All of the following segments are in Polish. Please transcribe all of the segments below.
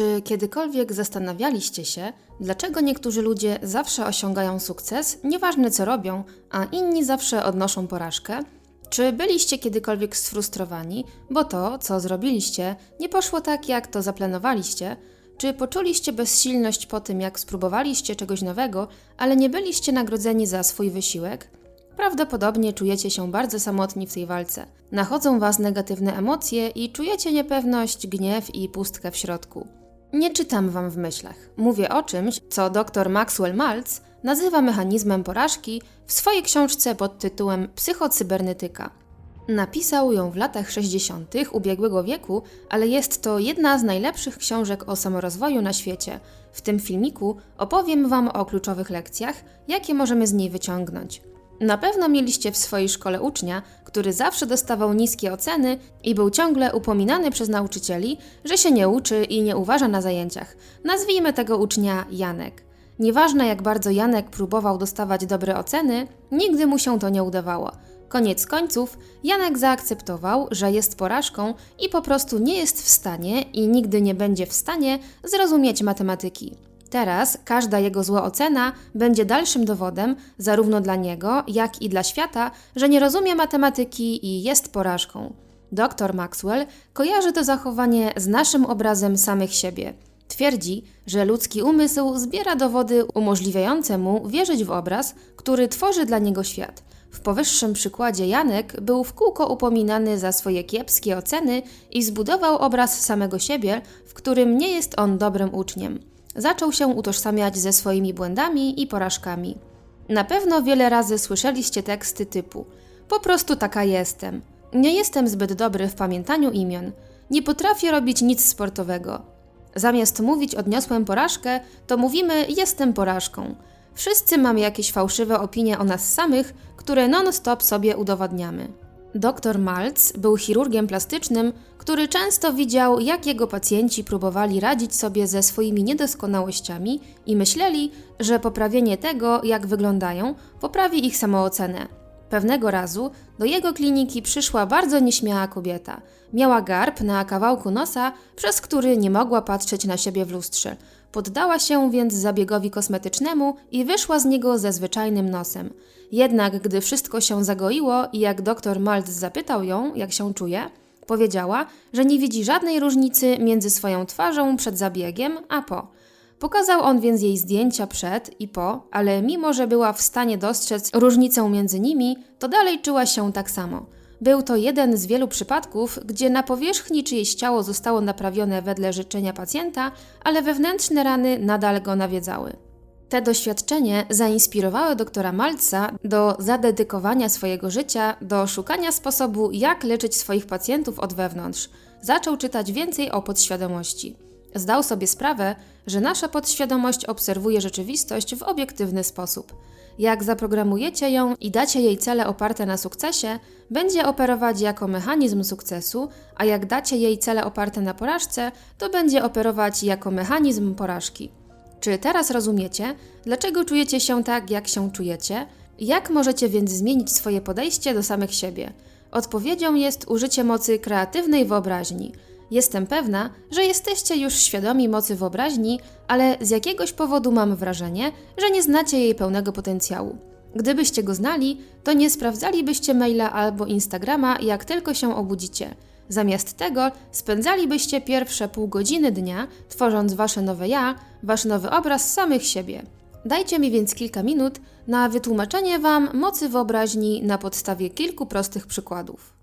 Czy kiedykolwiek zastanawialiście się, dlaczego niektórzy ludzie zawsze osiągają sukces, nieważne co robią, a inni zawsze odnoszą porażkę? Czy byliście kiedykolwiek sfrustrowani, bo to, co zrobiliście, nie poszło tak, jak to zaplanowaliście? Czy poczuliście bezsilność po tym, jak spróbowaliście czegoś nowego, ale nie byliście nagrodzeni za swój wysiłek? Prawdopodobnie czujecie się bardzo samotni w tej walce. Nachodzą was negatywne emocje i czujecie niepewność, gniew i pustkę w środku. Nie czytam wam w myślach. Mówię o czymś, co dr Maxwell Maltz nazywa mechanizmem porażki w swojej książce pod tytułem Psychocybernetyka. Napisał ją w latach 60. ubiegłego wieku, ale jest to jedna z najlepszych książek o samorozwoju na świecie. W tym filmiku opowiem Wam o kluczowych lekcjach, jakie możemy z niej wyciągnąć. Na pewno mieliście w swojej szkole ucznia, który zawsze dostawał niskie oceny i był ciągle upominany przez nauczycieli, że się nie uczy i nie uważa na zajęciach. Nazwijmy tego ucznia Janek. Nieważne jak bardzo Janek próbował dostawać dobre oceny, nigdy mu się to nie udawało. Koniec końców, Janek zaakceptował, że jest porażką i po prostu nie jest w stanie i nigdy nie będzie w stanie zrozumieć matematyki. Teraz każda jego zła ocena będzie dalszym dowodem, zarówno dla niego, jak i dla świata, że nie rozumie matematyki i jest porażką. Dr Maxwell kojarzy to zachowanie z naszym obrazem samych siebie. Twierdzi, że ludzki umysł zbiera dowody umożliwiające mu wierzyć w obraz, który tworzy dla niego świat. W powyższym przykładzie Janek był w kółko upominany za swoje kiepskie oceny i zbudował obraz samego siebie, w którym nie jest on dobrym uczniem. Zaczął się utożsamiać ze swoimi błędami i porażkami. Na pewno wiele razy słyszeliście teksty typu: Po prostu taka jestem. Nie jestem zbyt dobry w pamiętaniu imion. Nie potrafię robić nic sportowego. Zamiast mówić odniosłem porażkę, to mówimy jestem porażką. Wszyscy mamy jakieś fałszywe opinie o nas samych, które non-stop sobie udowadniamy. Dr Maltz był chirurgiem plastycznym, który często widział, jak jego pacjenci próbowali radzić sobie ze swoimi niedoskonałościami i myśleli, że poprawienie tego, jak wyglądają, poprawi ich samoocenę. Pewnego razu do jego kliniki przyszła bardzo nieśmiała kobieta. Miała garb na kawałku nosa, przez który nie mogła patrzeć na siebie w lustrze. Poddała się więc zabiegowi kosmetycznemu i wyszła z niego ze zwyczajnym nosem. Jednak gdy wszystko się zagoiło i jak doktor Maltz zapytał ją, jak się czuje, powiedziała, że nie widzi żadnej różnicy między swoją twarzą przed zabiegiem a po. Pokazał on więc jej zdjęcia przed i po, ale mimo że była w stanie dostrzec różnicę między nimi, to dalej czuła się tak samo. Był to jeden z wielu przypadków, gdzie na powierzchni czyjeś ciało zostało naprawione wedle życzenia pacjenta, ale wewnętrzne rany nadal go nawiedzały. Te doświadczenie zainspirowały doktora Malca do zadedykowania swojego życia do szukania sposobu, jak leczyć swoich pacjentów od wewnątrz. Zaczął czytać więcej o podświadomości. Zdał sobie sprawę, że nasza podświadomość obserwuje rzeczywistość w obiektywny sposób. Jak zaprogramujecie ją i dacie jej cele oparte na sukcesie, będzie operować jako mechanizm sukcesu, a jak dacie jej cele oparte na porażce, to będzie operować jako mechanizm porażki. Czy teraz rozumiecie, dlaczego czujecie się tak, jak się czujecie? Jak możecie więc zmienić swoje podejście do samych siebie? Odpowiedzią jest użycie mocy kreatywnej wyobraźni. Jestem pewna, że jesteście już świadomi mocy wyobraźni, ale z jakiegoś powodu mam wrażenie, że nie znacie jej pełnego potencjału. Gdybyście go znali, to nie sprawdzalibyście maila albo Instagrama, jak tylko się obudzicie. Zamiast tego spędzalibyście pierwsze pół godziny dnia, tworząc wasze nowe ja, wasz nowy obraz samych siebie. Dajcie mi więc kilka minut na wytłumaczenie Wam mocy wyobraźni na podstawie kilku prostych przykładów.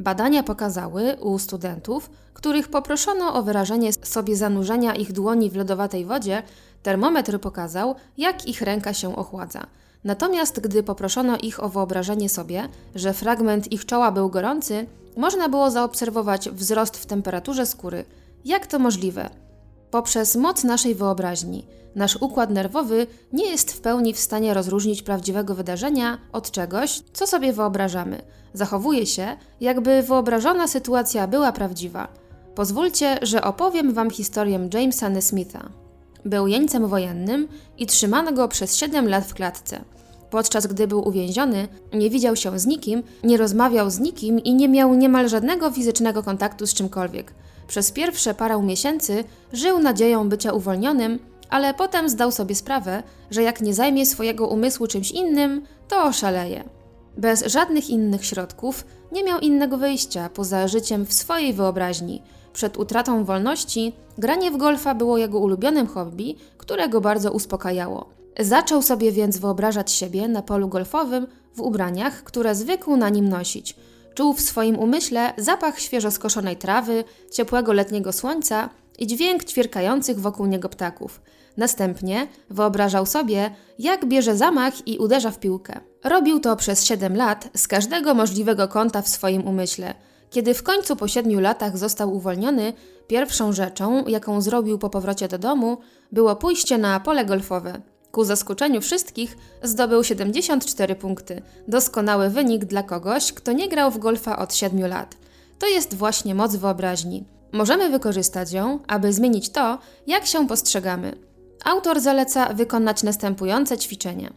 Badania pokazały u studentów, których poproszono o wyrażenie sobie zanurzenia ich dłoni w lodowatej wodzie, termometr pokazał, jak ich ręka się ochładza. Natomiast gdy poproszono ich o wyobrażenie sobie, że fragment ich czoła był gorący, można było zaobserwować wzrost w temperaturze skóry. Jak to możliwe? Poprzez moc naszej wyobraźni. Nasz układ nerwowy nie jest w pełni w stanie rozróżnić prawdziwego wydarzenia od czegoś, co sobie wyobrażamy. Zachowuje się, jakby wyobrażona sytuacja była prawdziwa. Pozwólcie, że opowiem Wam historię Jamesa Nesmitha. Był jeńcem wojennym i trzymano go przez 7 lat w klatce. Podczas gdy był uwięziony, nie widział się z nikim, nie rozmawiał z nikim i nie miał niemal żadnego fizycznego kontaktu z czymkolwiek. Przez pierwsze parę miesięcy żył nadzieją bycia uwolnionym, ale potem zdał sobie sprawę, że jak nie zajmie swojego umysłu czymś innym, to oszaleje. Bez żadnych innych środków nie miał innego wyjścia poza życiem w swojej wyobraźni. Przed utratą wolności granie w golfa było jego ulubionym hobby, które go bardzo uspokajało. Zaczął sobie więc wyobrażać siebie na polu golfowym w ubraniach, które zwykł na nim nosić. Czuł w swoim umyśle zapach świeżo skoszonej trawy, ciepłego letniego słońca i dźwięk ćwierkających wokół niego ptaków. Następnie wyobrażał sobie, jak bierze zamach i uderza w piłkę. Robił to przez 7 lat z każdego możliwego kąta w swoim umyśle. Kiedy w końcu po 7 latach został uwolniony, pierwszą rzeczą, jaką zrobił po powrocie do domu, było pójście na pole golfowe. Ku zaskoczeniu wszystkich zdobył 74 punkty. Doskonały wynik dla kogoś, kto nie grał w golfa od 7 lat. To jest właśnie moc wyobraźni. Możemy wykorzystać ją, aby zmienić to, jak się postrzegamy. Autor zaleca wykonać następujące ćwiczenia.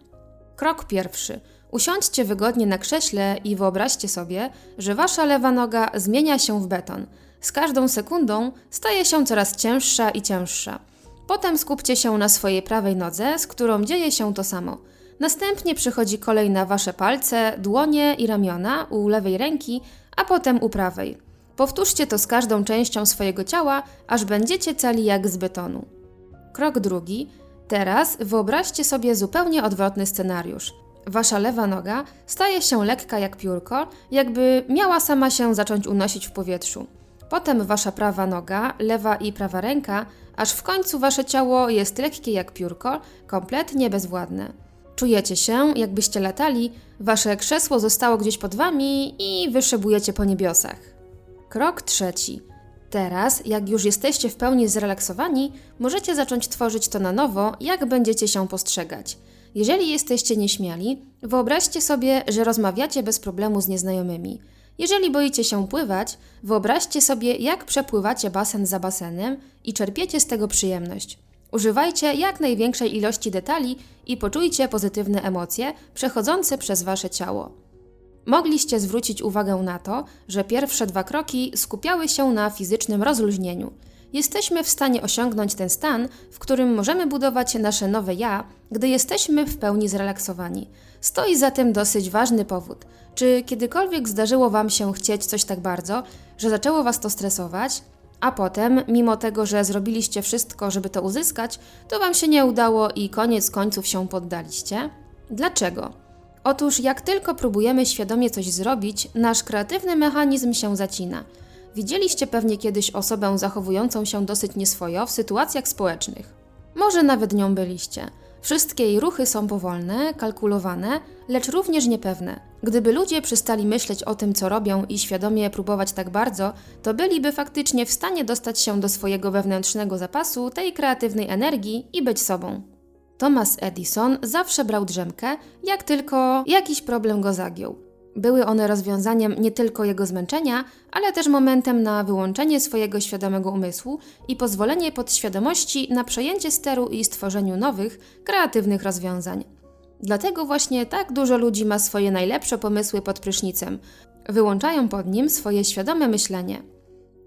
Krok pierwszy. Usiądźcie wygodnie na krześle i wyobraźcie sobie, że wasza lewa noga zmienia się w beton. Z każdą sekundą staje się coraz cięższa i cięższa. Potem skupcie się na swojej prawej nodze, z którą dzieje się to samo. Następnie przychodzi kolej na wasze palce, dłonie i ramiona u lewej ręki, a potem u prawej. Powtórzcie to z każdą częścią swojego ciała, aż będziecie cali jak z betonu. Krok drugi. Teraz wyobraźcie sobie zupełnie odwrotny scenariusz. Wasza lewa noga staje się lekka jak piórko, jakby miała sama się zacząć unosić w powietrzu. Potem wasza prawa noga, lewa i prawa ręka, aż w końcu wasze ciało jest lekkie jak piórko, kompletnie bezwładne. Czujecie się, jakbyście latali, wasze krzesło zostało gdzieś pod wami i wyszybujecie po niebiosach. Krok trzeci. Teraz, jak już jesteście w pełni zrelaksowani, możecie zacząć tworzyć to na nowo, jak będziecie się postrzegać. Jeżeli jesteście nieśmiali, wyobraźcie sobie, że rozmawiacie bez problemu z nieznajomymi. Jeżeli boicie się pływać, wyobraźcie sobie, jak przepływacie basen za basenem i czerpiecie z tego przyjemność. Używajcie jak największej ilości detali i poczujcie pozytywne emocje przechodzące przez wasze ciało. Mogliście zwrócić uwagę na to, że pierwsze dwa kroki skupiały się na fizycznym rozluźnieniu. Jesteśmy w stanie osiągnąć ten stan, w którym możemy budować nasze nowe ja, gdy jesteśmy w pełni zrelaksowani. Stoi za tym dosyć ważny powód. Czy kiedykolwiek zdarzyło Wam się chcieć coś tak bardzo, że zaczęło Was to stresować, a potem, mimo tego, że zrobiliście wszystko, żeby to uzyskać, to Wam się nie udało i koniec końców się poddaliście? Dlaczego? Otóż, jak tylko próbujemy świadomie coś zrobić, nasz kreatywny mechanizm się zacina. Widzieliście pewnie kiedyś osobę zachowującą się dosyć nieswojo w sytuacjach społecznych. Może nawet nią byliście. Wszystkie jej ruchy są powolne, kalkulowane, lecz również niepewne. Gdyby ludzie przestali myśleć o tym, co robią i świadomie próbować tak bardzo, to byliby faktycznie w stanie dostać się do swojego wewnętrznego zapasu tej kreatywnej energii i być sobą. Thomas Edison zawsze brał drzemkę, jak tylko jakiś problem go zagiął. Były one rozwiązaniem nie tylko jego zmęczenia, ale też momentem na wyłączenie swojego świadomego umysłu i pozwolenie podświadomości na przejęcie steru i stworzeniu nowych, kreatywnych rozwiązań. Dlatego właśnie tak dużo ludzi ma swoje najlepsze pomysły pod prysznicem. Wyłączają pod nim swoje świadome myślenie.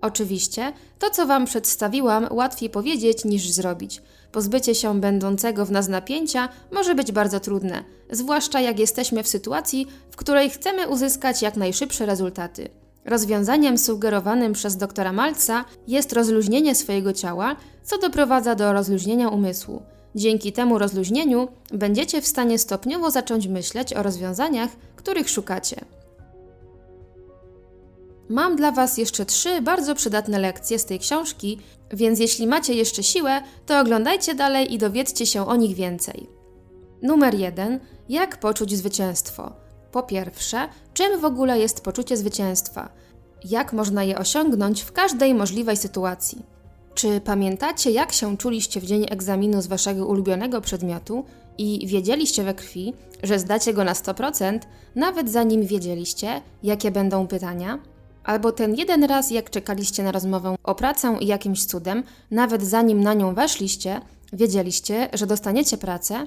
Oczywiście, to co Wam przedstawiłam, łatwiej powiedzieć niż zrobić. Pozbycie się będącego w nas napięcia może być bardzo trudne, zwłaszcza jak jesteśmy w sytuacji, w której chcemy uzyskać jak najszybsze rezultaty. Rozwiązaniem sugerowanym przez doktora Malca jest rozluźnienie swojego ciała, co doprowadza do rozluźnienia umysłu. Dzięki temu rozluźnieniu będziecie w stanie stopniowo zacząć myśleć o rozwiązaniach, których szukacie. Mam dla Was jeszcze trzy bardzo przydatne lekcje z tej książki, więc jeśli macie jeszcze siłę, to oglądajcie dalej i dowiedzcie się o nich więcej. Numer jeden. Jak poczuć zwycięstwo? Po pierwsze, czym w ogóle jest poczucie zwycięstwa? Jak można je osiągnąć w każdej możliwej sytuacji? Czy pamiętacie, jak się czuliście w dzień egzaminu z waszego ulubionego przedmiotu i wiedzieliście we krwi, że zdacie go na 100%, nawet zanim wiedzieliście, jakie będą pytania? Albo ten jeden raz, jak czekaliście na rozmowę o pracę i jakimś cudem, nawet zanim na nią weszliście, wiedzieliście, że dostaniecie pracę?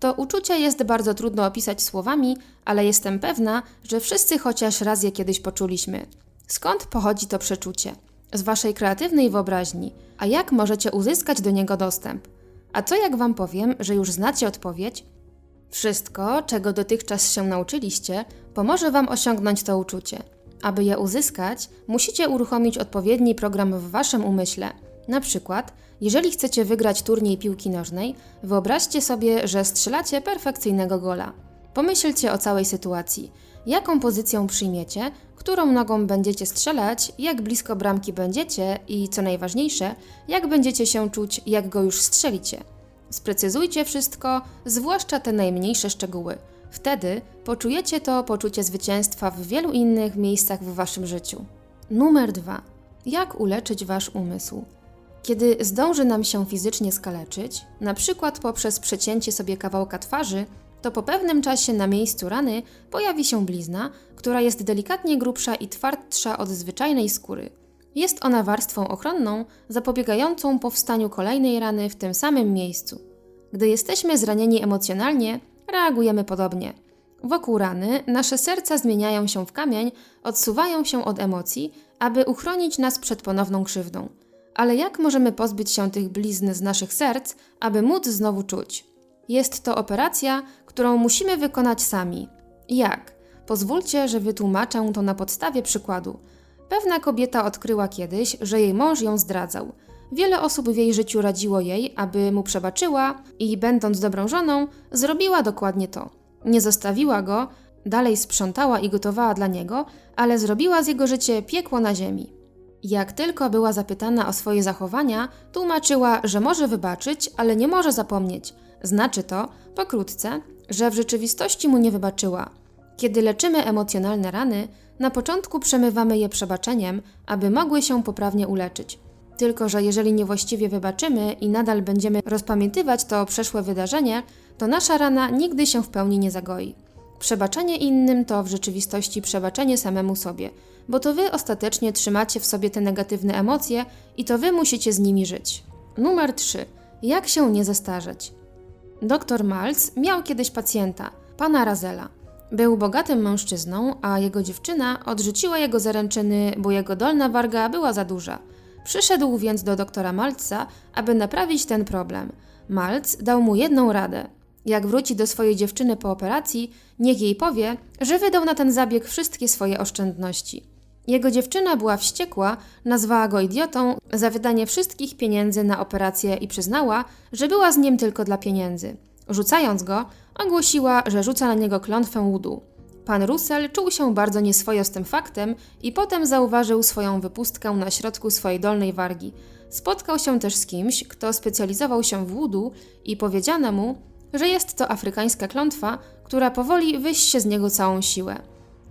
To uczucie jest bardzo trudno opisać słowami, ale jestem pewna, że wszyscy chociaż raz je kiedyś poczuliśmy. Skąd pochodzi to przeczucie? z waszej kreatywnej wyobraźni. A jak możecie uzyskać do niego dostęp? A co jak wam powiem, że już znacie odpowiedź? Wszystko, czego dotychczas się nauczyliście, pomoże wam osiągnąć to uczucie. Aby je uzyskać, musicie uruchomić odpowiedni program w waszym umyśle. Na przykład, jeżeli chcecie wygrać turniej piłki nożnej, wyobraźcie sobie, że strzelacie perfekcyjnego gola. Pomyślcie o całej sytuacji. Jaką pozycję przyjmiecie, którą nogą będziecie strzelać, jak blisko bramki będziecie i co najważniejsze, jak będziecie się czuć, jak go już strzelicie. Sprecyzujcie wszystko, zwłaszcza te najmniejsze szczegóły. Wtedy poczujecie to poczucie zwycięstwa w wielu innych miejscach w waszym życiu. Numer 2. Jak uleczyć wasz umysł? Kiedy zdąży nam się fizycznie skaleczyć, na przykład poprzez przecięcie sobie kawałka twarzy, to po pewnym czasie na miejscu rany pojawi się blizna, która jest delikatnie grubsza i twardsza od zwyczajnej skóry. Jest ona warstwą ochronną, zapobiegającą powstaniu kolejnej rany w tym samym miejscu. Gdy jesteśmy zranieni emocjonalnie, reagujemy podobnie. Wokół rany nasze serca zmieniają się w kamień, odsuwają się od emocji, aby uchronić nas przed ponowną krzywdą. Ale jak możemy pozbyć się tych blizn z naszych serc, aby móc znowu czuć? Jest to operacja, którą musimy wykonać sami. Jak? Pozwólcie, że wytłumaczę to na podstawie przykładu. Pewna kobieta odkryła kiedyś, że jej mąż ją zdradzał. Wiele osób w jej życiu radziło jej, aby mu przebaczyła i, będąc dobrą żoną, zrobiła dokładnie to. Nie zostawiła go, dalej sprzątała i gotowała dla niego, ale zrobiła z jego życie piekło na ziemi. Jak tylko była zapytana o swoje zachowania, tłumaczyła, że może wybaczyć, ale nie może zapomnieć. Znaczy to, pokrótce, że w rzeczywistości mu nie wybaczyła. Kiedy leczymy emocjonalne rany, na początku przemywamy je przebaczeniem, aby mogły się poprawnie uleczyć. Tylko, że jeżeli niewłaściwie wybaczymy i nadal będziemy rozpamiętywać to przeszłe wydarzenie, to nasza rana nigdy się w pełni nie zagoi. Przebaczenie innym to w rzeczywistości przebaczenie samemu sobie, bo to wy ostatecznie trzymacie w sobie te negatywne emocje i to wy musicie z nimi żyć. Numer 3. Jak się nie zestarzeć? Doktor Malc miał kiedyś pacjenta, pana Razela. Był bogatym mężczyzną, a jego dziewczyna odrzuciła jego zaręczyny, bo jego dolna warga była za duża. Przyszedł więc do doktora Malca, aby naprawić ten problem. Malc dał mu jedną radę. Jak wróci do swojej dziewczyny po operacji, niech jej powie, że wydał na ten zabieg wszystkie swoje oszczędności. Jego dziewczyna była wściekła, nazwała go idiotą za wydanie wszystkich pieniędzy na operację i przyznała, że była z nim tylko dla pieniędzy. Rzucając go, ogłosiła, że rzuca na niego klątwę łudu. Pan Russell czuł się bardzo nieswojo z tym faktem i potem zauważył swoją wypustkę na środku swojej dolnej wargi. Spotkał się też z kimś, kto specjalizował się w łudu i powiedziano mu, że jest to afrykańska klątwa, która powoli wyście z niego całą siłę.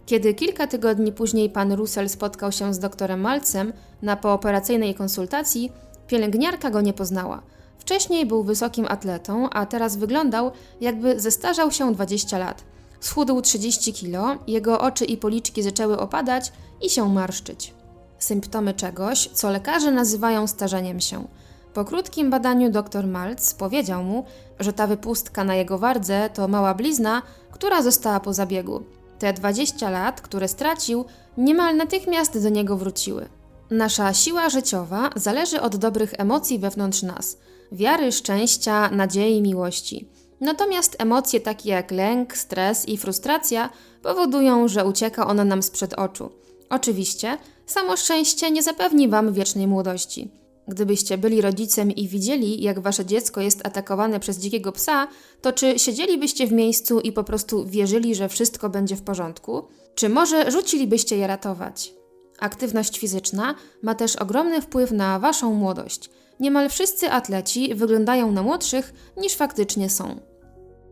Kiedy kilka tygodni później pan Russell spotkał się z doktorem Malcem na pooperacyjnej konsultacji, pielęgniarka go nie poznała. Wcześniej był wysokim atletą, a teraz wyglądał, jakby zestarzał się 20 lat. Schudł 30 kilo, jego oczy i policzki zaczęły opadać i się marszczyć. Symptomy czegoś, co lekarze nazywają starzeniem się. Po krótkim badaniu dr Malc powiedział mu, że ta wypustka na jego wardze to mała blizna, która została po zabiegu. Te 20 lat, które stracił, niemal natychmiast do niego wróciły. Nasza siła życiowa zależy od dobrych emocji wewnątrz nas wiary, szczęścia, nadziei, miłości. Natomiast emocje takie jak lęk, stres i frustracja powodują, że ucieka ona nam sprzed oczu. Oczywiście, samo szczęście nie zapewni Wam wiecznej młodości. Gdybyście byli rodzicem i widzieli, jak wasze dziecko jest atakowane przez dzikiego psa, to czy siedzielibyście w miejscu i po prostu wierzyli, że wszystko będzie w porządku? Czy może rzucilibyście je ratować? Aktywność fizyczna ma też ogromny wpływ na waszą młodość. Niemal wszyscy atleci wyglądają na młodszych niż faktycznie są.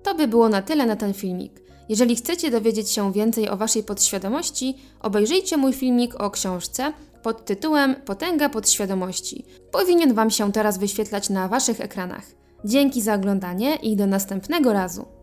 To by było na tyle na ten filmik. Jeżeli chcecie dowiedzieć się więcej o waszej podświadomości, obejrzyjcie mój filmik o książce pod tytułem Potęga podświadomości. Powinien Wam się teraz wyświetlać na Waszych ekranach. Dzięki za oglądanie i do następnego razu.